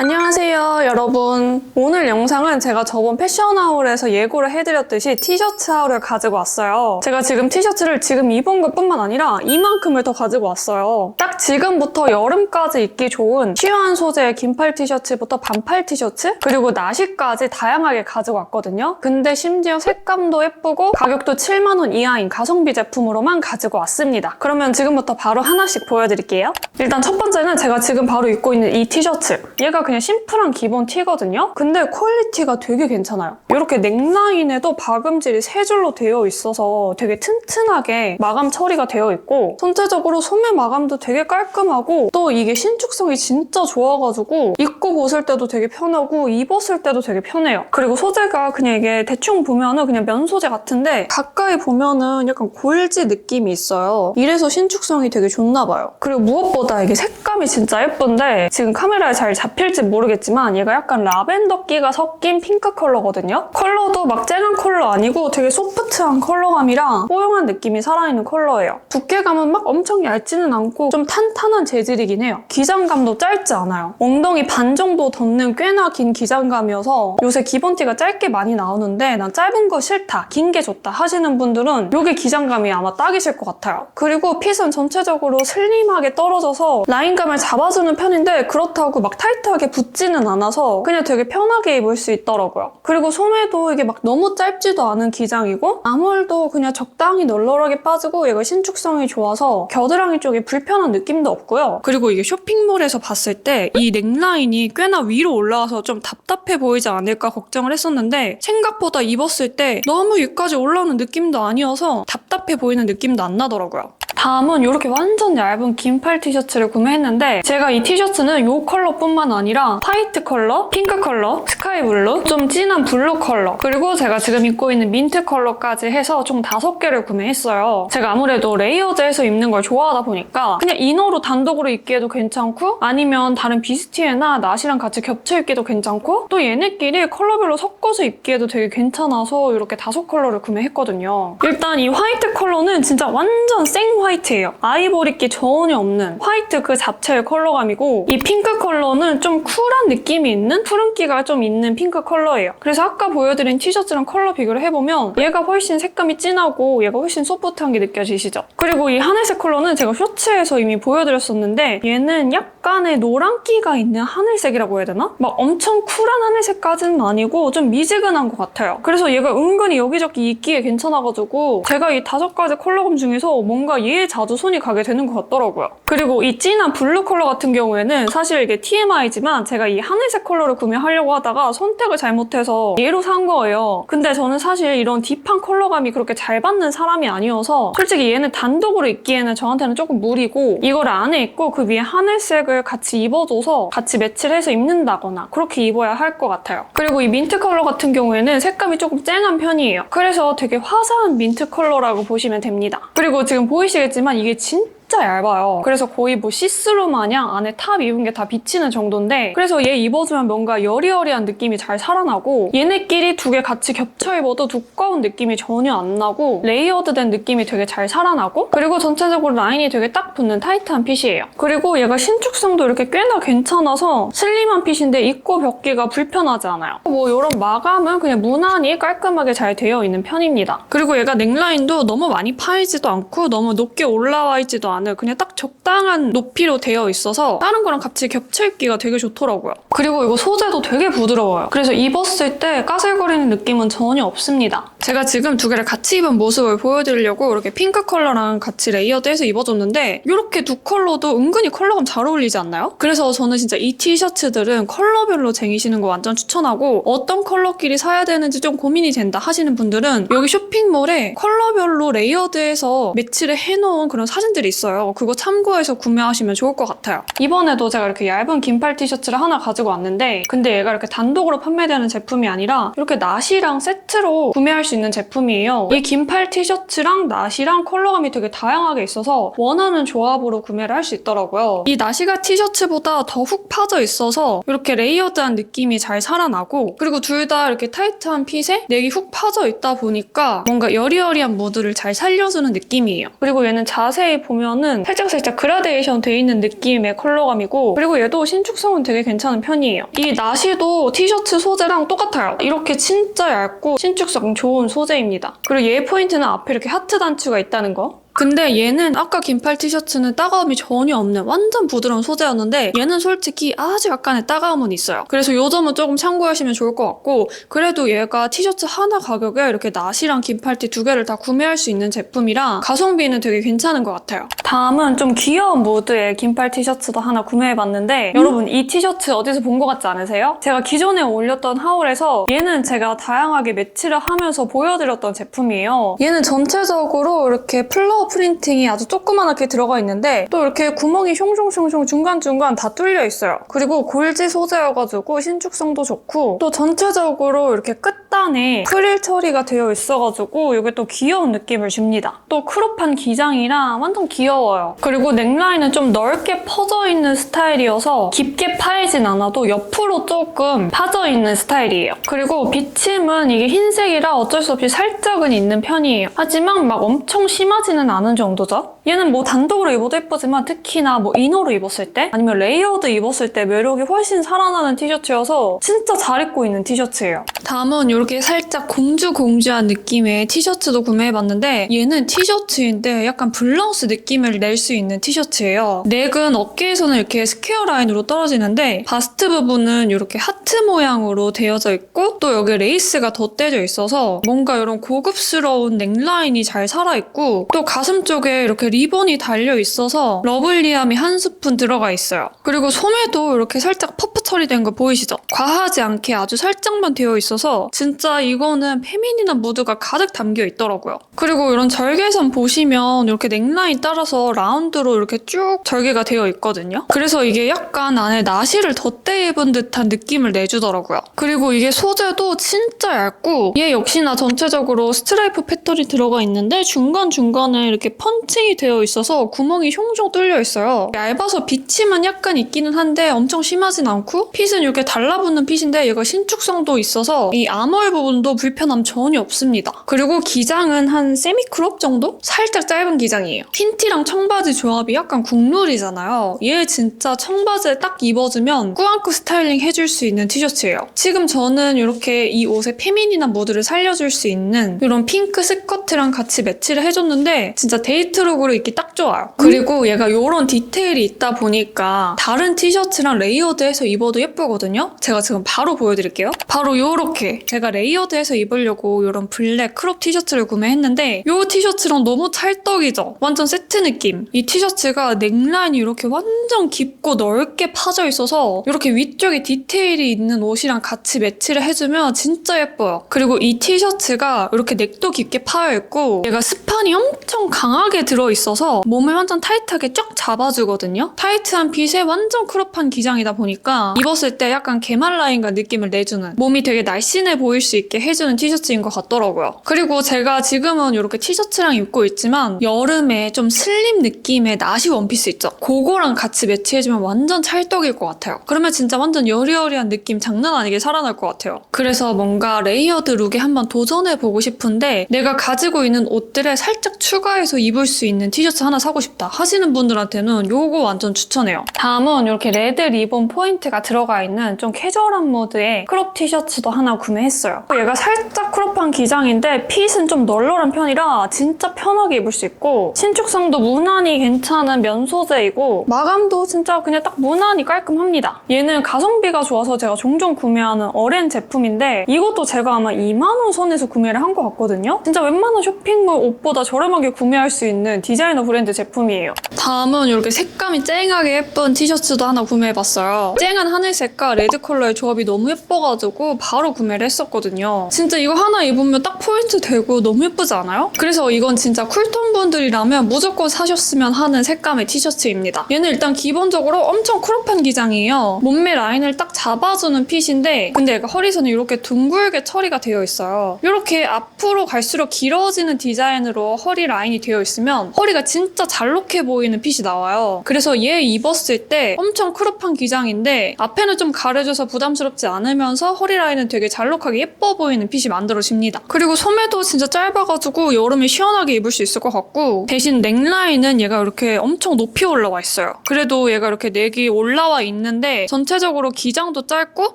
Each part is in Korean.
안녕 하세요 여러분. 오늘 영상은 제가 저번 패션하울에서 예고를 해드렸듯이 티셔츠 하울을 가지고 왔어요. 제가 지금 티셔츠를 지금 입은 것뿐만 아니라 이만큼을 더 가지고 왔어요. 딱 지금부터 여름까지 입기 좋은 쉬한 소재의 긴팔 티셔츠부터 반팔 티셔츠 그리고 나시까지 다양하게 가지고 왔거든요. 근데 심지어 색감도 예쁘고 가격도 7만원 이하인 가성비 제품으로만 가지고 왔습니다. 그러면 지금부터 바로 하나씩 보여드릴게요. 일단 첫 번째는 제가 지금 바로 입고 있는 이 티셔츠. 얘가 그냥 심플 한 기본 티거든요? 근데 퀄리티가 되게 괜찮아요. 이렇게 넥라인에도 박음질이 세 줄로 되어 있어서 되게 튼튼하게 마감 처리가 되어 있고 전체적으로 소매 마감도 되게 깔끔하고 또 이게 신축성이 진짜 좋아가지고 입고 벗을 때도 되게 편하고 입었을 때도 되게 편해요. 그리고 소재가 그냥 이게 대충 보면은 그냥 면 소재 같은데 가까이 보면은 약간 골지 느낌이 있어요. 이래서 신축성이 되게 좋나 봐요. 그리고 무엇보다 이게 색감이 진짜 예쁜데 지금 카메라에 잘 잡힐지 모르겠지만 얘가 약간 라벤더기가 섞인 핑크 컬러거든요? 컬러도 막 쨍한 컬러 아니고 되게 소프트한 컬러감이랑 뽀용한 느낌이 살아있는 컬러예요. 두께감은 막 엄청 얇지는 않고 좀 탄탄한 재질이긴 해요. 기장감도 짧지 않아요. 엉덩이 반 정도 덮는 꽤나 긴 기장감이어서 요새 기본티가 짧게 많이 나오는데 난 짧은 거 싫다 긴 게 좋다 하시는 분들은 요게 기장감이 아마 딱이실 것 같아요. 그리고 핏은 전체적으로 슬림하게 떨어져서 라인감을 잡아주는 편인데 그렇다고 막 타이트하게 붙지 는 않아서 그냥 되게 편하게 입을 수 있더라고요 그리고 소매도 이게 막 너무 짧지도 않은 기장이고 아몰도 그냥 적당히 널널하게 빠지고 얘가 신축성이 좋아서 겨드랑이 쪽에 불편한 느낌도 없고요 그리고 이게 쇼핑몰에서 봤을 때 이 넥라인이 꽤나 위로 올라와서 좀 답답해 보이지 않을까 걱정을 했었는데 생각보다 입었을 때 너무 위까지 올라오는 느낌도 아니어서 답답해 보이는 느낌도 안 나더라고요. 다음은 이렇게 완전 얇은 긴팔 티셔츠를 구매했는데 제가 이 티셔츠는 이 컬러뿐만 아니라 화이트 컬러, 핑크 컬러, 스카이 블루, 좀 진한 블루 컬러 그리고 제가 지금 입고 있는 민트 컬러까지 해서 총 다섯 개를 구매했어요. 제가 아무래도 레이어드해서 입는 걸 좋아하다 보니까 그냥 이너로 단독으로 입기에도 괜찮고 아니면 다른 비스티에나 나시랑 같이 겹쳐 입기도 괜찮고 또 얘네끼리 컬러별로 섞어서 입기에도 되게 괜찮아서 이렇게 다섯 컬러를 구매했거든요. 일단 이 화이트 컬러는 진짜 완전 생 화이트 예요. 아이보리기 전혀 없는 화이트 그 자체의 컬러감이고 이 핑크 컬러는 좀 쿨한 느낌이 있는 푸른기가 좀 있는 핑크 컬러예요. 그래서 아까 보여드린 티셔츠랑 컬러 비교를 해보면 얘가 훨씬 색감이 진하고 얘가 훨씬 소프트한 게 느껴지시죠? 그리고 이 하늘색 컬러는 제가 쇼츠에서 이미 보여드렸었는데 얘는 약간의 노란기가 있는 하늘색이라고 해야 되나? 막 엄청 쿨한 하늘색까지는 아니고 좀 미지근한 것 같아요. 그래서 얘가 은근히 여기저기 입기에 괜찮아가지고 제가 이 다섯 가지 컬러감 중에서 뭔가 얘에 자주 손이 가게 되는 것 같더라고요. 그리고 이 진한 블루 컬러 같은 경우에는 사실 이게 TMI지만 제가 이 하늘색 컬러를 구매하려고 하다가 선택을 잘못해서 얘로 산 거예요. 근데 저는 사실 이런 딥한 컬러감이 그렇게 잘 받는 사람이 아니어서 솔직히 얘는 단독으로 입기에는 저한테는 조금 무리고 이걸 안에 입고 그 위에 하늘색을 같이 입어줘서 같이 매치를 해서 입는다거나 그렇게 입어야 할 것 같아요. 그리고 이 민트 컬러 같은 경우에는 색감이 조금 쨍한 편이에요. 그래서 되게 화사한 민트 컬러라고 보시면 됩니다. 그리고 지금 보이시겠 지만 이게 진짜 진짜 얇아요. 그래서 거의 뭐 시스루 마냥 안에 탑 입은 게 다 비치는 정도인데 그래서 얘 입어주면 뭔가 여리여리한 느낌이 잘 살아나고 얘네끼리 두 개 같이 겹쳐 입어도 두꺼운 느낌이 전혀 안 나고 레이어드된 느낌이 되게 잘 살아나고 그리고 전체적으로 라인이 되게 딱 붙는 타이트한 핏이에요. 그리고 얘가 신축성도 이렇게 꽤나 괜찮아서 슬림한 핏인데 입고 벗기가 불편하지 않아요. 뭐 이런 마감은 그냥 무난히 깔끔하게 잘 되어 있는 편입니다. 그리고 얘가 넥라인도 너무 많이 파이지도 않고 너무 높게 올라와 있지도 않은 그냥 딱 적당한 높이로 되어 있어서 다른 거랑 같이 겹쳐 입기가 되게 좋더라고요. 그리고 이거 소재도 되게 부드러워요. 그래서 입었을 때 까슬거리는 느낌은 전혀 없습니다. 제가 지금 두 개를 같이 입은 모습을 보여드리려고 이렇게 핑크 컬러랑 같이 레이어드해서 입어줬는데 이렇게 두 컬러도 은근히 컬러감 잘 어울리지 않나요? 그래서 저는 진짜 이 티셔츠들은 컬러별로 쟁이시는 거 완전 추천하고 어떤 컬러끼리 사야 되는지 좀 고민이 된다 하시는 분들은 여기 쇼핑몰에 컬러별로 레이어드해서 매치를 해놓은 그런 사진들이 있어요. 그거 참고해서 구매하시면 좋을 것 같아요. 이번에도 제가 이렇게 얇은 긴팔 티셔츠를 하나 가지고 왔는데 근데 얘가 이렇게 단독으로 판매되는 제품이 아니라 이렇게 나시랑 세트로 구매할 수 있는 제품이에요. 이 긴팔 티셔츠랑 나시랑 컬러감이 되게 다양하게 있어서 원하는 조합으로 구매를 할 수 있더라고요. 이 나시가 티셔츠보다 더 훅 파져 있어서 이렇게 레이어드한 느낌이 잘 살아나고 그리고 둘 다 이렇게 타이트한 핏에 넥이 훅 파져 있다 보니까 뭔가 여리여리한 무드를 잘 살려주는 느낌이에요. 그리고 얘는 자세히 보면은 살짝살짝 그라데이션 돼 있는 느낌의 컬러감이고 그리고 얘도 신축성은 되게 괜찮은 편이에요. 이 나시도 티셔츠 소재랑 똑같아요. 이렇게 진짜 얇고 신축성 좋은 소재입니다. 그리고 얘 포인트는 앞에 이렇게 하트 단추가 있다는 거. 근데 얘는 아까 긴팔 티셔츠는 따가움이 전혀 없는 완전 부드러운 소재였는데 얘는 솔직히 아주 약간의 따가움은 있어요. 그래서 요 점은 조금 참고하시면 좋을 것 같고 그래도 얘가 티셔츠 하나 가격에 이렇게 나시랑 긴팔티 두 개를 다 구매할 수 있는 제품이라 가성비는 되게 괜찮은 것 같아요. 다음은 좀 귀여운 무드의 긴팔 티셔츠도 하나 구매해봤는데 여러분 이 티셔츠 어디서 본 것 같지 않으세요? 제가 기존에 올렸던 하울에서 얘는 제가 다양하게 매치를 하면서 보여드렸던 제품이에요. 얘는 전체적으로 이렇게 플 프린팅이 아주 조그만하게 들어가 있는데 또 이렇게 구멍이 숑숑숑숑 중간중간 다 뚫려 있어요. 그리고 골지 소재여가지고 신축성도 좋고 또 전체적으로 이렇게 끝단에 프릴 처리가 되어 있어가지고 이게 또 귀여운 느낌을 줍니다. 또 크롭한 기장이라 완전 귀여워요. 그리고 넥라인은 좀 넓게 퍼져 있는 스타일이어서 깊게 파이진 않아도 옆으로 조금 파져 있는 스타일이에요. 그리고 비침은 이게 흰색이라 어쩔 수 없이 살짝은 있는 편이에요. 하지만 막 엄청 심하지는 않은 정도죠. 얘는 뭐 단독으로 입어도 예쁘지만 특히나 뭐 이너로 입었을 때 아니면 레이어드 입었을 때 매력이 훨씬 살아나는 티셔츠여서 진짜 잘 입고 있는 티셔츠예요. 다음은 이렇게 살짝 공주 공주한 느낌의 티셔츠도 구매해봤는데 얘는 티셔츠인데 약간 블라우스 느낌을 낼 수 있는 티셔츠예요. 넥은 어깨에서는 이렇게 스퀘어 라인으로 떨어지는데 바스트 부분은 이렇게 하트 모양으로 되어져 있고 또 여기 레이스가 덧대져 있어서 뭔가 이런 고급스러운 넥라인이 잘 살아있고 또 가슴 쪽에 이렇게 리본이 달려 있어서 러블리함이 한 스푼 들어가 있어요. 그리고 소매도 이렇게 살짝 퍼프 처리된 거 보이시죠? 과하지 않게 아주 살짝만 되어 있어서 진짜 이거는 페미닌한 무드가 가득 담겨 있더라고요. 그리고 이런 절개선 보시면 이렇게 넥라인 따라서 라운드로 이렇게 쭉 절개가 되어 있거든요. 그래서 이게 약간 안에 나시를 덧대 입은 듯한 느낌을 내주더라고요. 그리고 이게 소재도 진짜 얇고 얘 역시나 전체적으로 스트라이프 패턴이 들어가 있는데 중간중간에 이렇게 펀칭이 되어 있어서 구멍이 흉흉 뚫려 있어요. 얇아서 비침은 약간 있기는 한데 엄청 심하진 않고 핏은 이렇게 달라붙는 핏인데 얘가 신축성도 있어서 이 아몰 부분도 불편함 전혀 없습니다. 그리고 기장은 한 세미 크롭 정도? 살짝 짧은 기장이에요. 핀티랑 청바지 조합이 약간 국룰이잖아요. 얘 진짜 청바지에 딱 입어주면 꾸안꾸 스타일링 해줄 수 있는 티셔츠예요. 지금 저는 이렇게 이 옷의 페미닌한 무드를 살려줄 수 있는 이런 핑크 스커트랑 같이 매치를 해줬는데 진짜 데이트룩으로 입기 딱 좋아요. 그리고 얘가 이런 디테일이 있다 보니까 다른 티셔츠랑 레이어드해서 입어도 예쁘거든요. 제가 지금 바로 보여드릴게요. 바로 이렇게 제가 레이어드해서 입으려고 이런 블랙 크롭 티셔츠를 구매했는데 이 티셔츠랑 너무 찰떡이죠. 완전 세트 느낌. 이 티셔츠가 넥라인이 이렇게 완전 깊고 넓게 파져 있어서 이렇게 위쪽에 디테일이 있는 옷이랑 같이 매치를 해주면 진짜 예뻐요. 그리고 이 티셔츠가 이렇게 넥도 깊게 파여 있고 얘가 스판이 엄청 강하게 들어 있어서 몸을 완전 타이트하게 쫙 잡아주거든요. 타이트한 핏에 완전 크롭한 기장이다 보니까 입었을 때 약간 개말 라인과 느낌을 내주는 몸이 되게 날씬해 보일 수 있게 해주는 티셔츠인 것 같더라고요. 그리고 제가 지금은 이렇게 티셔츠랑 입고 있지만 여름에 좀 슬림 느낌의 나시 원피스 있죠? 그거랑 같이 매치해주면 완전 찰떡일 것 같아요. 그러면 진짜 완전 여리여리한 느낌 장난 아니게 살아날 것 같아요. 그래서 뭔가 레이어드 룩에 한번 도전해보고 싶은데 내가 가지고 있는 옷들에 살짝 추가 해서 입을 수 있는 티셔츠 하나 사고 싶다 하시는 분들한테는 요거 완전 추천해요. 다음은 이렇게 레드 리본 포인트가 들어가 있는 좀 캐주얼한 모드의 크롭 티셔츠도 하나 구매했어요. 얘가 살짝 크롭한 기장인데 핏은 좀 널널한 편이라 진짜 편하게 입을 수 있고 신축성도 무난히 괜찮은 면 소재이고 마감도 진짜 그냥 딱 무난히 깔끔합니다. 얘는 가성비가 좋아서 제가 종종 구매하는 어렌 제품인데 이것도 제가 아마 2만 원 선에서 구매를 한 것 같거든요. 진짜 웬만한 쇼핑몰 옷보다 저렴하게 구매 구매할 수 있는 디자이너 브랜드 제품이에요. 다음은 이렇게 색감이 쨍하게 예쁜 티셔츠도 하나 구매해봤어요. 쨍한 하늘색과 레드 컬러의 조합이 너무 예뻐가지고 바로 구매를 했었거든요. 진짜 이거 하나 입으면 딱 포인트 되고 너무 예쁘지 않아요? 그래서 이건 진짜 쿨톤 분들이라면 무조건 사셨으면 하는 색감의 티셔츠입니다. 얘는 일단 기본적으로 엄청 크롭한 기장이에요. 몸매 라인을 딱 잡아주는 핏인데 근데 얘가 허리선이 이렇게 둥글게 처리가 되어 있어요. 이렇게 앞으로 갈수록 길어지는 디자인으로 허리 라인이 되어 있으면 허리가 진짜 잘록해 보이는 핏이 나와요. 그래서 얘 입었을 때 엄청 크롭한 기장인데 앞에는 좀 가려져서 부담스럽지 않으면서 허리 라인은 되게 잘록하게 예뻐 보이는 핏이 만들어집니다. 그리고 소매도 진짜 짧아가지고 여름에 시원하게 입을 수 있을 것 같고 대신 넥라인은 얘가 이렇게 엄청 높이 올라와 있어요. 그래도 얘가 이렇게 넥이 올라와 있는데 전체적으로 기장도 짧고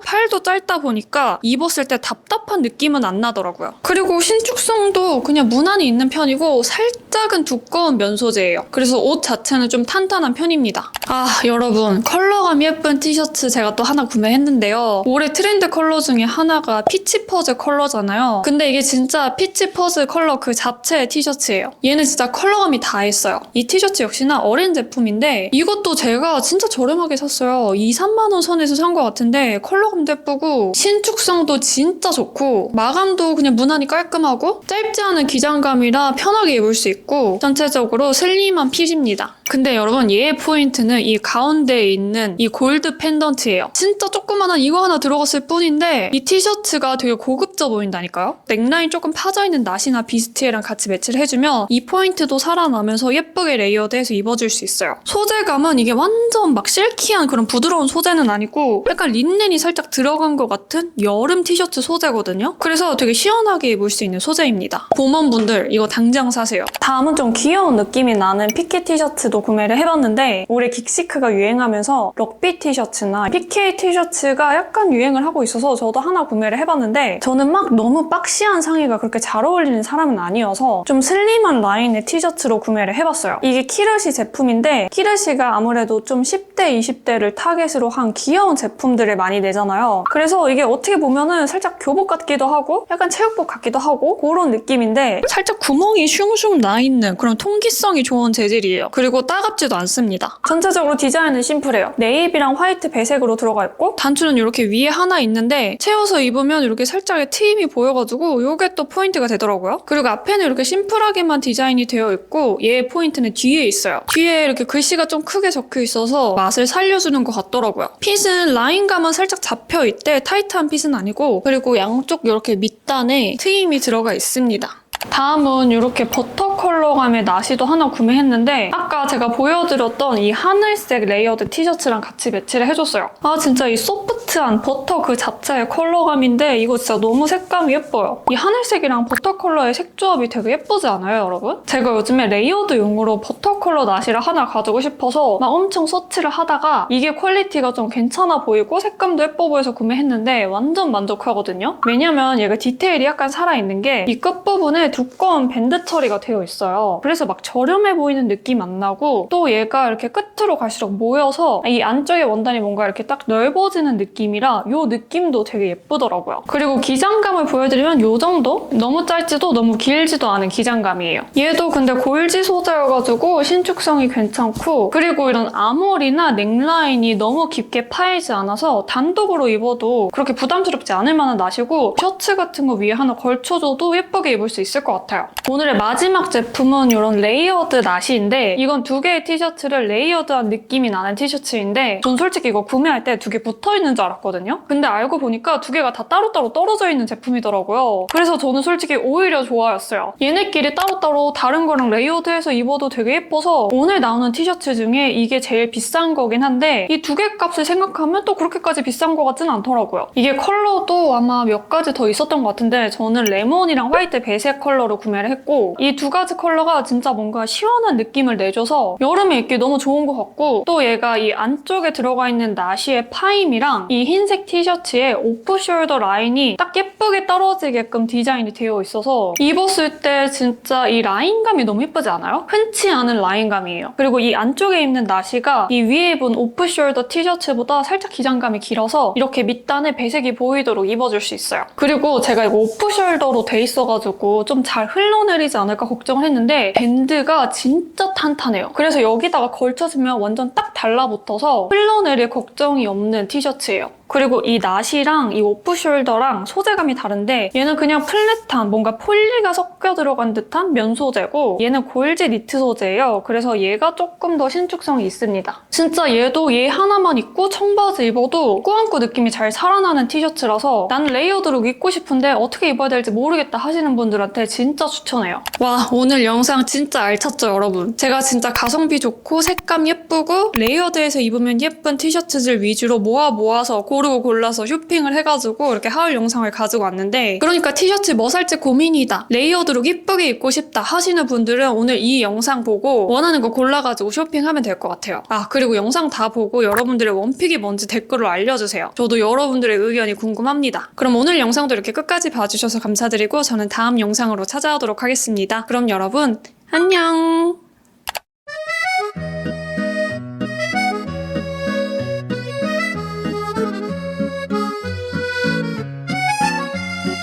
팔도 짧다 보니까 입었을 때 답답한 느낌은 안 나더라고요. 그리고 신축성도 그냥 무난히 있는 편이고 살짝 은 두꺼운 면 소재예요. 그래서 옷 자체는 좀 탄탄한 편입니다. 아 여러분 컬러감 예쁜 티셔츠 제가 또 하나 구매했는데요. 올해 트렌드 컬러 중에 하나가 피치 퍼즈 컬러잖아요. 근데 이게 진짜 피치 퍼즈 컬러 그 자체의 티셔츠예요. 얘는 진짜 컬러감이 다 있어요. 이 티셔츠 역시나 어린 제품인데 이것도 제가 진짜 저렴하게 샀어요. 2, 3만 원 선에서 산 것 같은데 컬러감도 예쁘고 신축성도 진짜 좋고 마감도 그냥 무난히 깔끔하고 짧지 않은 기장감이라 편하게 입을 수 있고 전체적으로 슬림한 핏입니다. 근데 여러분 얘의 포인트는 이 가운데에 있는 이 골드 펜던트예요. 진짜 조그만한 이거 하나 들어갔을 뿐인데 이 티셔츠가 되게 고급져 보인다니까요. 넥라인 조금 파져있는 나시나 비스티에랑 같이 매치를 해주면 이 포인트도 살아나면서 예쁘게 레이어드해서 입어줄 수 있어요. 소재감은 이게 완전 막 실키한 그런 부드러운 소재는 아니고 약간 린넨이 살짝 들어간 것 같은 여름 티셔츠 소재거든요. 그래서 되게 시원하게 입을 수 있는 소재입니다. 봄원분들 이거 당장 사세요. 다 음은 좀 귀여운 느낌이 나는 피케 티셔츠도 구매를 해봤는데 올해 긱시크가 유행하면서 럭비 티셔츠나 PK 티셔츠가 약간 유행을 하고 있어서 저도 하나 구매를 해봤는데 저는 막 너무 박시한 상의가 그렇게 잘 어울리는 사람은 아니어서 좀 슬림한 라인의 티셔츠로 구매를 해봤어요. 이게 키르시 제품인데 키르시가 아무래도 좀 10대, 20대를 타겟으로 한 귀여운 제품들을 많이 내잖아요. 그래서 이게 어떻게 보면은 살짝 교복 같기도 하고 약간 체육복 같기도 하고 그런 느낌인데 살짝 구멍이 슝슝 나 있는 그런 통기성이 좋은 재질이에요. 그리고 따갑지도 않습니다. 전체적으로 디자인은 심플해요. 네이비랑 화이트 배색으로 들어가 있고 단추는 이렇게 위에 하나 있는데 채워서 입으면 이렇게 살짝의 트임이 보여가지고 이게 또 포인트가 되더라고요. 그리고 앞에는 이렇게 심플하게만 디자인이 되어 있고 얘의 포인트는 뒤에 있어요. 뒤에 이렇게 글씨가 좀 크게 적혀 있어서 맛을 살려주는 것 같더라고요. 핏은 라인감은 살짝 잡혀 있대 타이트한 핏은 아니고 그리고 양쪽 이렇게 밑단에 트임이 들어가 있습니다. 다음은 이렇게 버터 컬러감의 나시도 하나 구매했는데 아까 제가 보여드렸던 이 하늘색 레이어드 티셔츠랑 같이 매치를 해줬어요. 아 진짜 이 소프트한 버터 그 자체의 컬러감인데 이거 진짜 너무 색감이 예뻐요. 이 하늘색이랑 버터 컬러의 색 조합이 되게 예쁘지 않아요 여러분? 제가 요즘에 레이어드용으로 버터 컬러 나시를 하나 가지고 싶어서 막 엄청 서치를 하다가 이게 퀄리티가 좀 괜찮아 보이고 색감도 예뻐 보여서 구매했는데 완전 만족하거든요. 왜냐면 얘가 디테일이 약간 살아있는 게 이 끝부분에 두꺼운 밴드 처리가 되어 있어요. 그래서 막 저렴해 보이는 느낌 안 나고 또 얘가 이렇게 끝으로 갈수록 모여서 이 안쪽에 원단이 뭔가 이렇게 딱 넓어지는 느낌이라 이 느낌도 되게 예쁘더라고요. 그리고 기장감을 보여드리면 이 정도? 너무 짧지도 너무 길지도 않은 기장감이에요. 얘도 근데 골지 소재여가지고 신축성이 괜찮고 그리고 이런 아몰이나 넥라인이 너무 깊게 파이지 않아서 단독으로 입어도 그렇게 부담스럽지 않을 만한 나시고 셔츠 같은 거 위에 하나 걸쳐줘도 예쁘게 입을 수 있을 것 같아요. 오늘의 마지막 제품은 이런 레이어드 나시인데 이건 두 개의 티셔츠를 레이어드한 느낌이 나는 티셔츠인데 전 솔직히 이거 구매할 때 두 개 붙어있는 줄 알았거든요. 근데 알고 보니까 두 개가 다 따로따로 떨어져 있는 제품이더라고요. 그래서 저는 솔직히 오히려 좋아였어요. 얘네끼리 따로따로 다른 거랑 레이어드해서 입어도 되게 예뻐서 오늘 나오는 티셔츠 중에 이게 제일 비싼 거긴 한데 이 두 개 값을 생각하면 또 그렇게까지 비싼 거 같진 않더라고요. 이게 컬러도 아마 몇 가지 더 있었던 것 같은데 저는 레몬이랑 화이트 배색 컬러 로 구매를 했고 이 두 가지 컬러가 진짜 뭔가 시원한 느낌을 내줘서 여름에 입기 너무 좋은 것 같고 또 얘가 이 안쪽에 들어가 있는 나시의 파임이랑 이 흰색 티셔츠의 오프 숄더 라인이 딱 예쁘게 떨어지게끔 디자인이 되어 있어서 입었을 때 진짜 이 라인감이 너무 예쁘지 않아요? 흔치 않은 라인감이에요. 그리고 이 안쪽에 입는 나시가 이 위에 입은 오프 숄더 티셔츠보다 살짝 기장감이 길어서 이렇게 밑단에 배색이 보이도록 입어줄 수 있어요. 그리고 제가 이거 오프 숄더로 돼 있어가지고 좀잘 흘러내리지 않을까 걱정을 했는데 밴드가 진짜 탄탄해요. 그래서 여기다가 걸쳐주면 완전 딱 달라붙어서 흘러내릴 걱정이 없는 티셔츠예요. 그리고 이 나시랑 이 오프숄더랑 소재감이 다른데 얘는 그냥 플랫한 뭔가 폴리가 섞여 들어간 듯한 면 소재고 얘는 골지 니트 소재예요. 그래서 얘가 조금 더 신축성이 있습니다. 진짜 얘도 얘 하나만 입고 청바지 입어도 꾸안꾸 느낌이 잘 살아나는 티셔츠라서 나는 레이어드룩 입고 싶은데 어떻게 입어야 될지 모르겠다 하시는 분들한테 진짜 추천해요. 와 오늘 영상 진짜 알찼죠 여러분? 제가 진짜 가성비 좋고 색감 예쁘고 레이어드해서 입으면 예쁜 티셔츠들 위주로 모아 모아서 고르고 골라서 쇼핑을 해가지고 이렇게 하울 영상을 가지고 왔는데 그러니까 티셔츠 뭐 살지 고민이다. 레이어드룩 이쁘게 입고 싶다 하시는 분들은 오늘 이 영상 보고 원하는 거 골라가지고 쇼핑하면 될 것 같아요. 아 그리고 영상 다 보고 여러분들의 원픽이 뭔지 댓글로 알려주세요. 저도 여러분들의 의견이 궁금합니다. 그럼 오늘 영상도 이렇게 끝까지 봐주셔서 감사드리고 저는 다음 영상으로 찾아오도록 하겠습니다. 그럼 여러분 안녕